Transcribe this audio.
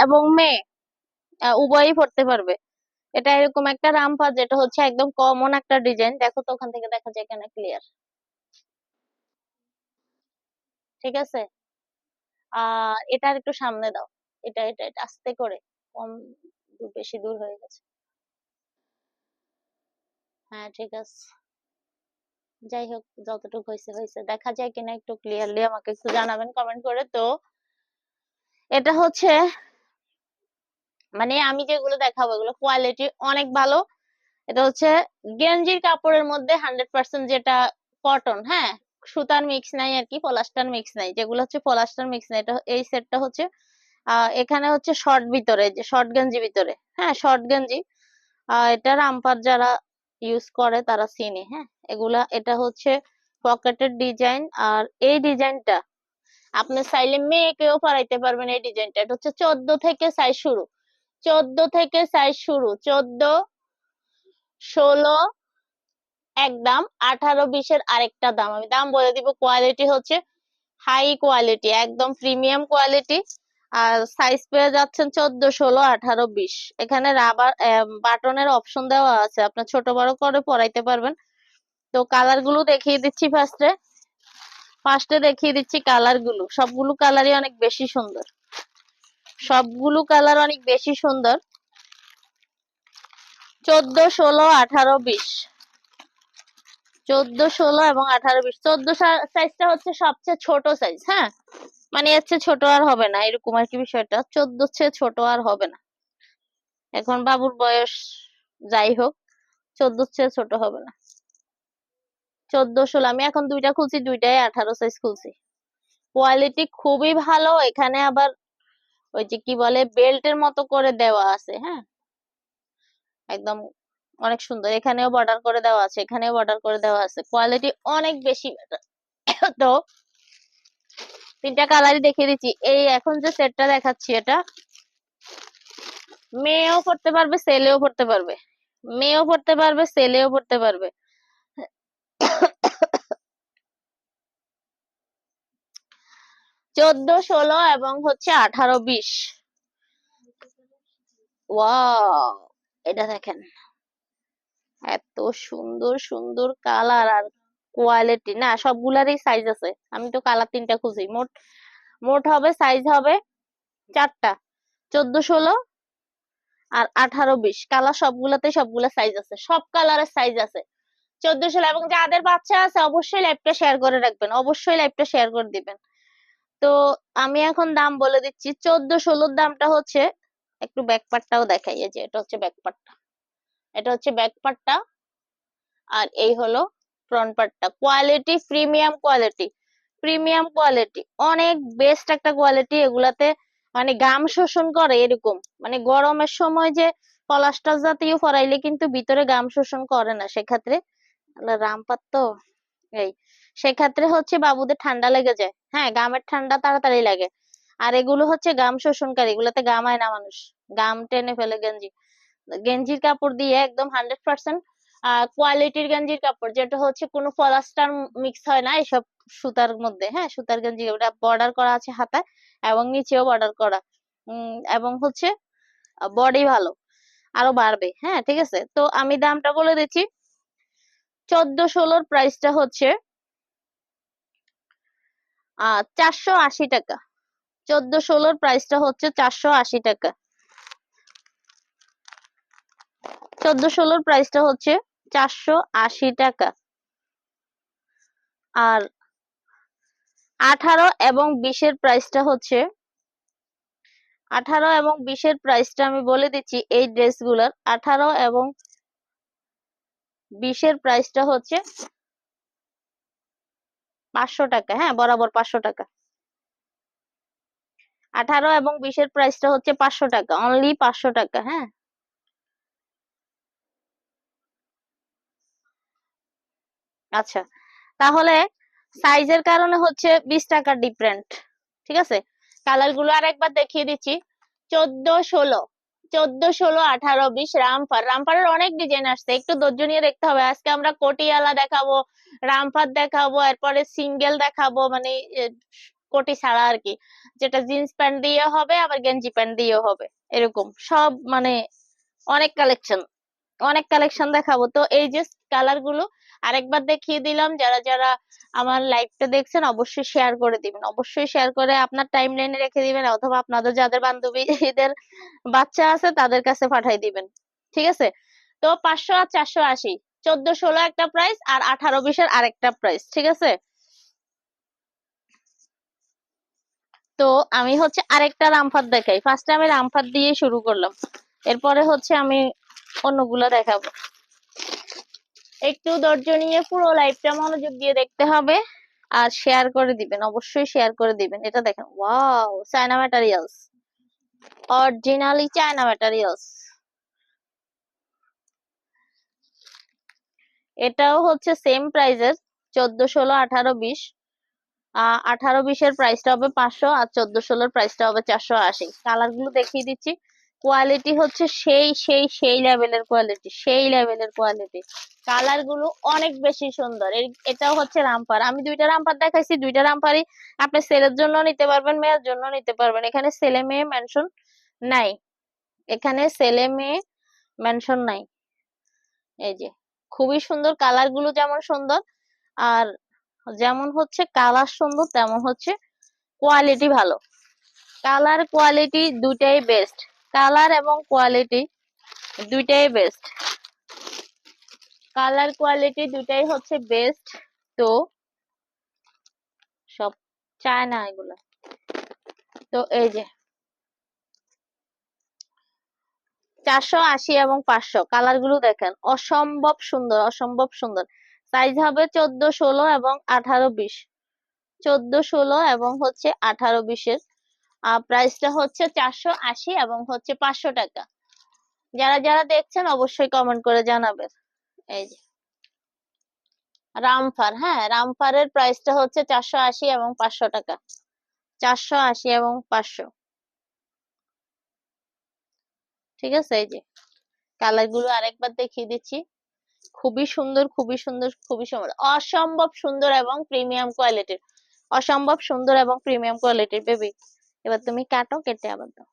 এবং মেয়ে উভয়ই পড়তে পারবে। এটা এরকম একটা রামপার যেটা হচ্ছে একদম কমন একটা ডিজাইন দেখো তো ওখান থেকে দেখা যায় কেন ক্লিয়ার ঠিক আছে? আহ এটার একটু সামনে দাও। এটা এটা এটা, আস্তে করে। কম বেশি দূর হয়ে গেছে। হ্যাঁ ঠিক আছে। যাই হোক, যতটুকু হয়েছে হয়েছে দেখা যায় কিনা একটু ক্লিয়ারলি আমাকে একটু জানাবেন কমেন্ট করে। তো, এটা হচ্ছে মানে আমি যেগুলো দেখাবো এগুলো কোয়ালিটি অনেক ভালো। এটা হচ্ছে গেঞ্জির কাপড়ের মধ্যে হান্ড্রেড পার্সেন্ট যেটা কটন হ্যাঁ? সুতার মিক্স নাই আর কি পলাস্টার মিক্স নাই। যেগুলো হচ্ছে পলাস্টার মিক্স নাই, এটা এই সেটটা হচ্ছে এখানে হচ্ছে শর্ট ভিতরে, যে শর্ট গেঞ্জি ভিতরে হ্যাঁ? শর্ট গেঞ্জি। এটা রামপার যারা ইউজ করে তারা চিনে হ্যাঁ? এগুলা, এটা হচ্ছে পকেটের ডিজাইন আর এই ডিজাইনটা আপনি চাইলে মেয়েকেও পরাইতে পারবেন এই ডিজাইনটা এটা হচ্ছে চোদ্দ থেকে সাইজ শুরু। চোদ্দ থেকে সাইজ শুরু। চোদ্দ, ষোলো, এক দাম। আঠারো বিশের আরেকটা দাম। আমি দাম বলে দিব কোয়ালিটি হচ্ছে হাই কোয়ালিটি একদম প্রিমিয়াম কোয়ালিটি আর সাইজ পেয়ে যাচ্ছেন চোদ্দ, ষোলো, আঠারো, বিশ। এখানে রাবার বাটনের অপশন দেওয়া আছে। আপনার ছোট বড় করে পরাইতে পারবেন। তো কালারগুলো দেখিয়ে দিচ্ছি ফার্স্টে ফার্স্টে দেখিয়ে দিচ্ছি কালারগুলো। সবগুলো কালারই অনেক বেশি সুন্দর। সবগুলো কালার অনেক বেশি সুন্দর। চোদ্দ, ষোলো, আঠারো, বিশ। চোদ্দ, ষোলো এবং আঠারো, বিশ। চোদ্দ সাইজটা হচ্ছে সবচেয়ে ছোট সাইজ হ্যাঁ? মানে এর ছোট আর হবে না, এরকম আর কি বিষয়টা। চোদ্দ চেয়ে ছোট আর হবে না। এখন বাবুর বয়স যাই হোক চোদ্দ চেয়ে ছোট হবে না। চোদ্দ, ষোলো, আমি এখন দুইটা খুলছি, দুইটাই আঠারো সাইজ খুলছি। কোয়ালিটি খুবই ভালো, এখানে আবার ওই যে কি বলে, বেল্টের মতো করে দেওয়া আছে হ্যাঁ? একদম অনেক সুন্দর। এখানেও বর্ডার করে দেওয়া আছে, এখানেও বর্ডার করে দেওয়া আছে। কোয়ালিটি অনেক বেশি। তো তিনটা কালারই দেখিয়ে দিচ্ছি। এই এখন যে সেটটা দেখাচ্ছি এটা, মেয়েও পড়তে পারবে, ছেলেও পড়তে পারবে। মেয়েও পড়তে পারবে, ছেলেও পড়তে পারবে। চোদ্দ, ষোলো এবং হচ্ছে আঠারো, বিশ। এটা দেখেন। এত সুন্দর সুন্দর কালার আর কোয়ালিটি। না, সবগুলারই সাইজ আছে। আমি তো কালার তিনটা খুঁজি। মোট মোট হবে সাইজ হবে চারটা। চোদ্দ, ষোলো আর আঠারো, বিশ। কালার সবগুলাতে সবগুলা সাইজ আছে। সব কালারের সাইজ আছে। চোদ্দ, ষোলো এবং যাদের বাচ্চা আছে, অবশ্যই লাইভটা শেয়ার করে রাখবেন। অবশ্যই লাইভটা শেয়ার করে দিবেন। তো আমি এখন দাম বলে দিচ্ছি চোদ্দ ষোলোর দামটা হচ্ছে, একটু ব্যাক পার্টটাও দেখাই যে এটা হচ্ছে ব্যাক পার্টটা এটা হচ্ছে ব্যাক পার্টটা আর এই হলো ফ্রন্ট পার্টটা quality premium quality premium quality অনেক বেস্ট একটা কোয়ালিটি এগুলাতে মানে গাম শোষণ করে এরকম। মানে গরমের সময় যে পলাস্টার জাতীয় ফরাইলে কিন্তু ভিতরে গাম শোষণ করে না, সেক্ষেত্রে রামপাত তো, এই সেক্ষেত্রে হচ্ছে বাবুদের ঠান্ডা লেগে যায়। হ্যাঁ গামের ঠান্ডা তাড়াতাড়ি লাগে। আর এগুলো হচ্ছে গাম শোষণকারী, এগুলোতে গামায় না মানুষ। গাম টেনে ফেলে গেঞ্জি। গেঞ্জির কাপড় দিয়ে একদম হান্ড্রেড পার্সেন্ট কোয়ালিটির গেঞ্জির কাপড়, যেটা হচ্ছে কোনো পলাস্টার মিক্স হয় না এসব সুতার মধ্যে। হ্যাঁ সুতার গেঞ্জি, ওটা বর্ডার করা আছে হাতায় এবং নিচেও বর্ডার করা। এবং হচ্ছে বডি ভালো, আরও বাড়বে। হ্যাঁ ঠিক আছে? তো আমি দামটা বলে দিচ্ছি। চোদ্দ ষোলোর প্রাইসটা হচ্ছে চারশো আশি টাকা। চোদ্দ ষোলোর প্রাইসটা হচ্ছে চারশো আশি টাকা। চোদ্দ ষোলোর প্রাইসটা হচ্ছে চারশো আশি টাকা। আর আঠারো এবং বিশের প্রাইসটা হচ্ছে, আঠারো এবং বিশের প্রাইসটা আমি বলে দিচ্ছি এই ড্রেসগুলোর আঠারো এবং বিশের প্রাইসটা হচ্ছে পাঁচশো টাকা হ্যাঁ বরাবর পাঁচশো টাকা। আঠারো এবং বিশের প্রাইসটা হচ্ছে পাঁচশো টাকা অনলি পাঁচশো টাকা হ্যাঁ। আচ্ছা তাহলে সাইজের কারণে হচ্ছে বিশ টাকার ডিফারেন্ট ঠিক আছে? কালারগুলো আর একবার দেখিয়ে দিচ্ছি, চোদ্দ ষোলো। চোদ্দ ষোলো আঠারো, বিশ রামপার রামপারের অনেক ডিজাইন আসছে, একটু ধৈর্য নিয়ে দেখতে হবে। আজকে আমরা কোটিয়ালা দেখাবো রামপার দেখাবো, এরপরে সিঙ্গেল দেখাবো মানে কোটি ছাড়া আর কি। যেটা জিন্স প্যান্ট দিয়ে হবে, আবার গেঞ্জি প্যান্ট দিয়েও হবে, এরকম। সব মানে অনেক কালেকশন অনেক কালেকশন দেখাবো। তো এই যে কালারগুলো আরেকবার দেখিয়ে দিলাম। যারা যারা আমার লাইভটা দেখছেন, অবশ্যই শেয়ার করে দিবেন। অবশ্যই শেয়ার করে আপনার টাইম লাইনে রেখে দিবেন, অথবা আপনাদের যাদের বান্ধবীদের বাচ্চা আছে, তাদের কাছে পাঠাই দিবেন। ঠিক আছে? তো পাঁচশো আর চারশো আশি। চোদ্দ, ষোলো একটা প্রাইস আর আঠারো বিশের আরেকটা প্রাইস ঠিক আছে? তো আমি হচ্ছে আরেকটা রামপাত দেখাই। ফার্স্টে আমি রামপাত দিয়ে শুরু করলাম। এরপরে হচ্ছে আমি অন্যগুলো দেখাবো। একটু ধৈর্য নিয়ে পুরো লাইভটা মনোযোগ দিয়ে দেখতে হবে আর শেয়ার করে দিবেন, অবশ্যই শেয়ার করে দিবেন। এটা দেখেন wow China materials originally China materials এটাও হচ্ছে সেম প্রাইজের চোদ্দ ষোলো, আঠারো, বিশ। আঠারো, বিশের প্রাইসটা হবে পাঁচশো আর চোদ্দ ষোলোর প্রাইসটা হবে চারশো আশি। কালারগুলো দেখিয়ে দিচ্ছি। কোয়ালিটি হচ্ছে সেই সেই সেই লেভেলের কোয়ালিটি সেই লেভেলের কোয়ালিটি কালারগুলো অনেক বেশি সুন্দর। এটাও হচ্ছে রামপার আমি দুইটা রামপার দেখাইছি, দুইটা রামপারই আপনি ছেলের জন্য নিতে পারবেন, মেয়ের জন্য নিতে পারবেন। এখানে ছেলে মেয়ে মেনশন নাই। এখানে ছেলে মেয়ে মেনশন নাই। এই যে, খুবই সুন্দর কালারগুলো যেমন সুন্দর, আর যেমন হচ্ছে কালার সুন্দর, তেমন হচ্ছে কোয়ালিটি ভালো। কালার কোয়ালিটি দুটাই বেস্ট কালার এবং কোয়ালিটি দুইটাই বেস্ট কালার কোয়ালিটি দুটাই হচ্ছে বেস্ট তো সব চায় না এগুলো। তো এই যে চারশো আশি এবং পাঁচশো কালারগুলো দেখেন, অসম্ভব সুন্দর অসম্ভব সুন্দর। সাইজ হবে চোদ্দ ষোলো এবং আঠারো বিশ। চোদ্দ ষোলো এবং হচ্ছে আঠারো বিশের প্রাইসটা হচ্ছে চারশো আশি এবং হচ্ছে পাঁচশো টাকা। যারা যারা দেখছেন অবশ্যই কমেন্ট করে জানাবেন। এই যে। রামফার হ্যাঁ রামফারের প্রাইসটা হচ্ছে চারশো আশি এবং পাঁচশো টাকা। চারশো আশি এবং পাঁচশো। ঠিক আছে, এই যে। কালারগুলো আরেকবার দেখিয়ে দিচ্ছি। খুবই সুন্দর খুবই সুন্দর খুবই সুন্দর। অসম্ভব সুন্দর এবং প্রিমিয়াম কোয়ালিটির অসম্ভব সুন্দর এবং প্রিমিয়াম কোয়ালিটির বেবি এবার তুমি কাটো কেটে আবার দাও।